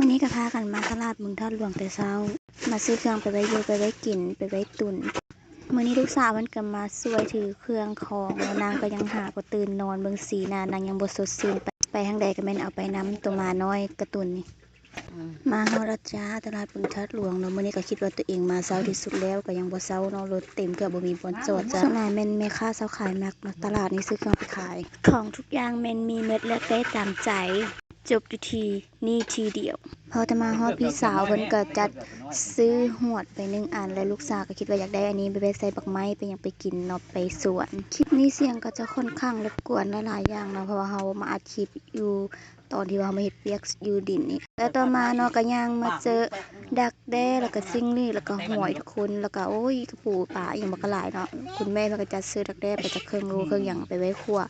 วันนี้ก็พากันมาตลาดเมึงทัดหลวงแต่เช้า มาซื้อเครื่องไปไว้อยู่ไปไว้กินไปไว้ตุนมื้อนี้ลูกสาวมันก็มาช่วยถือเครื่องของแล้วนางก็ยังหาก็ตื่นนอนเบิ่งสีหน้านางยังบ่สดชื่นไปไปทางใดก็แม่นเอาไปนํตัวหมาน้อยกระตุนนี่มาเฮาละจ้าตลาดเบึงทัดหลวงเนาะมื้อนี้ก็คิดว่าตัวเองมาเช้าที่สุดแล้วก็ยังบ่เช้าเนาะรถเต็มเกือบบ่มีบอนจอดจ้าส่วนหลายแม่นแม่ค้าเช้าขายมักเนาะตลาดนี้ซื้อเครื่องไปขาย ของทุกอย่างแม่นมีเม็ดเลือกได้ตามใจ จบอยู่ทีนี่ทีเดียว พอจะมาฮอดพี่สาวเพิ่นก็จัดซื้อหวดไปหนึ่งอัน แล้วลูกสาวก็คิดว่าอยากได้อันนี้ไปไปใส่บักไม้ไปยังไปกินเนาะไปสวนคลิปนี้เสียงก็จะค่อนข้างรบกวนหลายๆอย่างเนาะเพราะว่าเฮามาอัดคลิปอยู่ตอนที่ว่ามาเฮ็ดเปียกอยู่ดินนี่แล้วต่อมาเนาะก็ย่างมาเจอดักแด้แล้วก็ซิ่งลี่แล้วก็หอยทุกคนแล้วก็โอ้ยกระปูป่าอหยังบักกะหลายเนาะคุณแม่มันก็จัดซื้อดักแด้ไปจากเครื่องรูเครื่องหยังไปไว้ครัว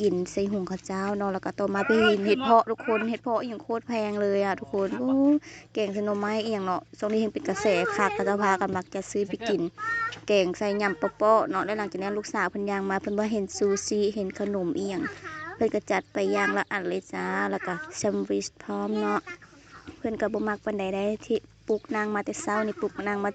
กินใส่หุงข้าวเจ้าเนาะแล้วก็ต่อมาไปเห็นเห็ดเพาะทุกคนเห็ดเพาะอหย่างโคตรแพงเลยอะทุกคนโอ้แกงใส่หน่อไม้อหย่างเนาะช่วงนี้เห็นเป็นกระแสคักก็จะพากันมักจะซื้อไปกิน แกงใส่ยำเปาะๆเนาะแล้วหลังจากนั้นลูกสาวเพิ่นย่างมาเพิ่นว่าเห็นซูชิเห็นขนมอีหยังเพิ่นก็จัดไปอย่างละอันเลยจ้าแล้วก็แซมวิชพร้อมเนาะเพิ่นก็บ่มักปานใดได้ที่ปลุกนางมาแต่เช้านี่ปลุกนางมา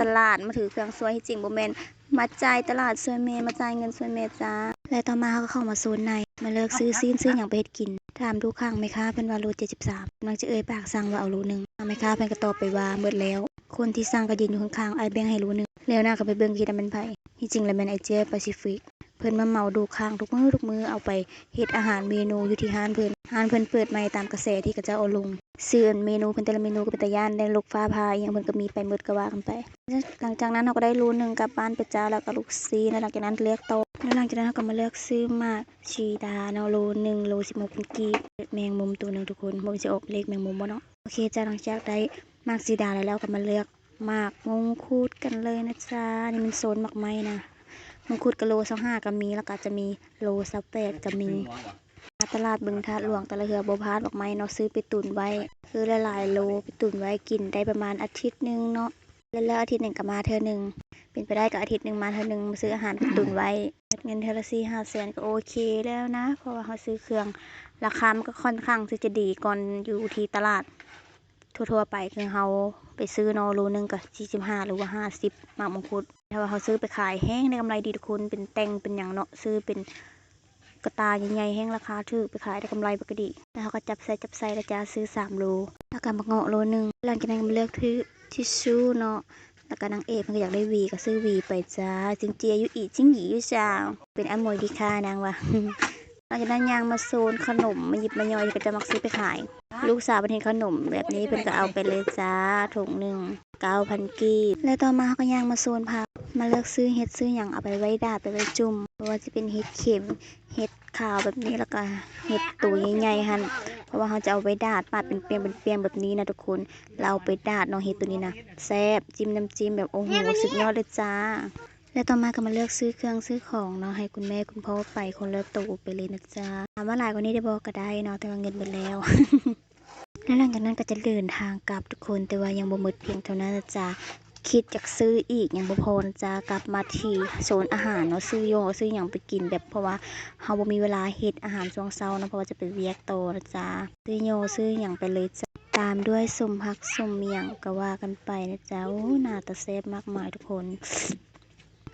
ตลาดมาถือเครื่องซวยที่จริงบ่แม่น มาจ่ายตลาดซวยเมย์มาจ่ายเงินซวยเมย์จ้า และต่อมาเขาก็เข้ามาโซนใน มาเลิกซื้อซีนซื้ออย่างไปเฮ็ดกิน ถามทุกครั้งไหมคะเพิ่นว่าโล73นางจะเอ่ยปากสั่งว่าเอาโลหนึงไหมคะเพิ่นก็ตอบไปว่าหมดแล้ว คนที่สั่งก็ยืนอยู่ข้างๆไอ้ายแบ่งให้โลหนึงแล้วนางก็ไปเบิ่งคิดว่ามันไผที่จริงแล้วแม่นไอ้เจ๊แปซิฟิก เพิ่นมาเมาดูข้างทุกมือทุกมือเอาไปเฮ็ดอาหารเมนูอยู่ที่ห้านเพิ่นห้านเพิ่นเปิดใหม่ตามกระแสที่เขาเจ้าเอาลงซื้อเมนูเพิ่นแต่ละเมนูก็เป็นตาย่านได้ลูกฟ้าพาอหยังเพิ่นก็มีไปหมดก็ว่ากันไป หลังจากนั้นเราก็ได้รู้หนึ่งกับบ้านไปจ้าแล้วก็ลูกซีแล้วหลังจากนั้นเลือกโต๊ะแล้วหลังจากนั้นเราก็มาเลือกซื้อมากชีดาเนาะโลหนึ่งโลสิบหกพันกีแมงมุมตัวหนึ่งทุกคนมันจะออกเลขแมงมุมบ่เนาะโอเคจ้าหลังจากได้มากชีดาแล้วเราก็มาเลือกมากมงคุดกันเลยนะจ้านี่มันโซนมากไม้นะ มังคุดกะโลสองห้าก็มี แล้วก็จะมีโลสับแปดก็มีตลาดบึงทัดหลวงตะละเฮือบพาดดอกไม้เนาะซื้อไปตุนไว้คือหลายๆโลไปตุนไว้กินได้ประมาณอาทิตย์หนึงเนาะแล้วอาทิตย์หนึ่งก็มาเทื่อหนึ่งเป็นไปได้ก็อาทิตย์หนึ่งมาเทื่อหนึ่งมาซื้ออาหารไปตุนไว้เงินเทอละสี่ห้าแสนก็โอเคแล้วนะ เพราะว่าเขาซื้อเครื่องราคามันก็ค่อนข้างจะดีก่อนอยู่ที่ตลาด ทั่วๆไปคือเขาไปซื้อนอโลนึงก็สี่สิบห้าหรือว่าห้าสิบหมากมงคุด ถ้าว่าเขาซื้อไปขายแห้งได้กำไรดีทุกคนเป็นแตงเป็นอย่างเนาะซื้อเป็นกระตาใหญ่ๆแห้งราคาถูกไปขายได้กำไรปกติแล้วเขาก็จับใส่จับใส่แล้วจะซื้อสามโลแล้วก็มาเงาะโลหนึ่งหลังจากนั้นก็เลือกที่ทิชชู่เนาะแล้วก็นางเอกมันก็อยากได้วีก็ซื้อวีไปจ้าจิงเจียยู่อีจิงหยีอยู่จ้าเป็นอโมยดีค่านางว่ะหลังจากนั้นยางมาโซนขนมมาหยิบมาย่อยก็จะมักซื้อไปขาย ลูกสาวเป็นเห็นขนมแบบนี้เพิ่นก็เอาไปเลยจ้าถุงหนึ่งเก้าพันกีบแล้วต่อมาเขาก็ย่างมาโซนผัก มาเลือกซื้อเห็ดซื้ออย่างเอาไปไว้ดาดไปไว้จุ่มเพราะว่าจะเป็นเห็ดเข็มเห็ดขาวแบบนี้แล้วก็เห็ดตัวใหญ่ๆฮันเพราะว่าเขาจะเอาไว้ดาดปาดเป็นเปียงเป็นเปียงแบบนี้นะทุกคน เราเอาไปดาดเนาะเห็ดตัวนี้นะแซ่บจิ้มน้ำจิ้มแบบโอ้โหสุดยอดเลยจ้า แล้วต่อมาก็มาเลือกซื้อเครื่องซื้อของเนาะให้คุณแม่คุณพ่อไปคนละตู้ไปเลยนะจ๊ะถามว่าหลายกว่านี้ได้บอกก็ได้เนาะแต่ว่าเงินหมดแล้วแล้วหลังจากนั้นก็จะเดินทางกลับทุกคนแต่ว่ายังบ่หมดเพียงเท่านั้นนะจ๊ะ คิดอยากซื้ออีกอย่างบ่พอจะกลับมาที่โซนอาหารเนาะซื้อโยซื้ออย่างไปกินแบบเพราะว่าเฮาบ่มีเวลาเฮ็ดอาหารช่วงเช้าเนาะเพราะว่าจะไปเวียกโตนะจ๊ะซื้อโยซื้ออย่างไปเลยจ้ะตามด้วยสมพักสมเมียงก็ว่ากันไปนะจ๊ะโอ้หน้าตาแซ่บมากมายทุกคน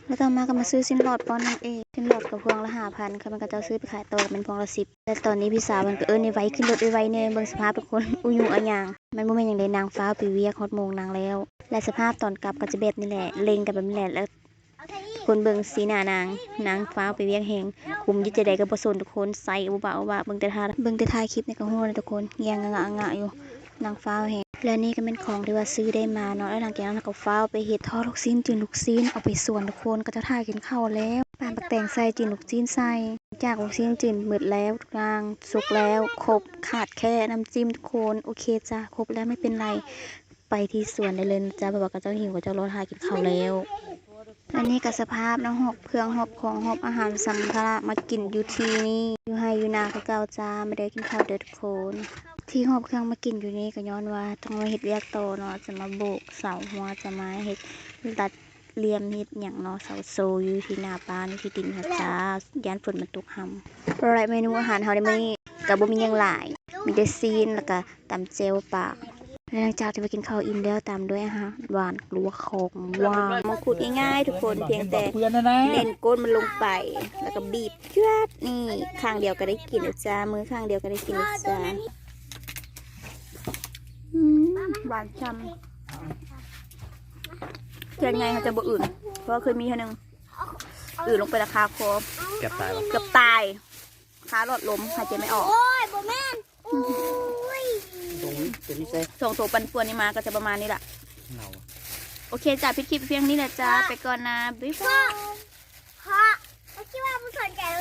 แล้วต่อมาก็มาซื้อสินหลอดป้อนนางเอกสินหลอดกับพวงละห้าพันค่ะมันก็จะซื้อไปขายต่อเป็นพวงละสิบแต่ตอนนี้พี่สาวมันก็เอิ้นในไว้ ขึ้นรถไว้เนี่ยเบิ่งสภาพทุกคนอุยุงอะหยังมันบ่แม่นหยังได้นางฟ้าไปเวียกฮอดโมงนางแล้ว และสภาพตอนกลับก็จะแบบนี้แหละเล็งกันแบบนี้แหละแล้วคนเบิ่งสีหน้านาง นางฟ้าไปเวียกแหงคุมยึดใจใดก็บ่สนทุกคนใส่อุบะอุบะเบิ่งแต่ทาเบิ่งแต่ถ่ายคลิปในกระหู้เลยทุกคนแยงงงะงะอยู่นางฟ้าแหง และนี่ก็เป็นของที่ว่าซื้อได้มาเนาะแล้วหลังจากนั้นเราก็ฟ้าไปเฮ็ดทอดลูกชิ้นจีนลูกชิ้นเอาไปส่วนทุกคนก็จะถ่ายกินข้าวแล้วปานปักแต่งใส่จีนลูกชิ้นใส่ จากลูกชิ้นจีนหมดแล้วทุกอย่างสุกแล้ว ครบขาดแค่น้ำจิ้มทุกคนโอเคจ้ะครบแล้วไม่เป็นไรไปที่สวนได้เลยจ้ะบบว่ากับเจ้าหิวกับเจ้ารอทายกินข้าวแล้วอันนี้ก็สภาพน้องหอบเครื่องหอบของหอบอาหารสัมภาระมากินอยู่ที่นี่อยู่ให้อยู่นาคือเก่าจ้าไม่ได้กินข้าวเด้อทุกคน ที่หอบเครื่องมากินอยู่นี่ก็ย้อนว่าต้องมาเฮ็ดเรียกโตเนาะจะมาโบกเสาหัวจะมาเฮ็ดตัดเลียมเฮ็ดหยังเนาะเสาโซอยู่ที่นาบ้านที่ดินนะจ้าย่านฝนมันตกหำอะไรเมนูอาหารเฮาได้มื้อนี้กับบ่มีหยังหลาย มีแต่ซีนแล้วก็ตำเจลปากหลังจากที่ไปกินข้าวอิ่มแล้วตามด้วยอาหารหวานกลัวของว่างมาขุดง่ายๆทุกคนเพียงแต่เพื่อนนะนะเน้นก้นมันลงไป แล้วก็บีบเชือดนี่ข้างเดียวก็ได้กินแล้วจ้ามือข้างเดียวก็ได้กินแล้วจ้า หวานช่ำเทียนไงเขาจะบ่อื่น เพราะว่าเคยมีเท่านึงอื่นลงไปราคาคอเก็บตายวะเกือบตายขาหลอดลมหายใจไม่ออกโอ้ยบ่แม่นโอ้ยตรงนี้เป็นนี่ใช่ส่งโถปันป่วนนี่มาก็จะประมาณนี้แหละเงาโอเคจ้าพิดคลิปเพียงนี้แหละจ้าไปก่อนนะบ๊ายบาย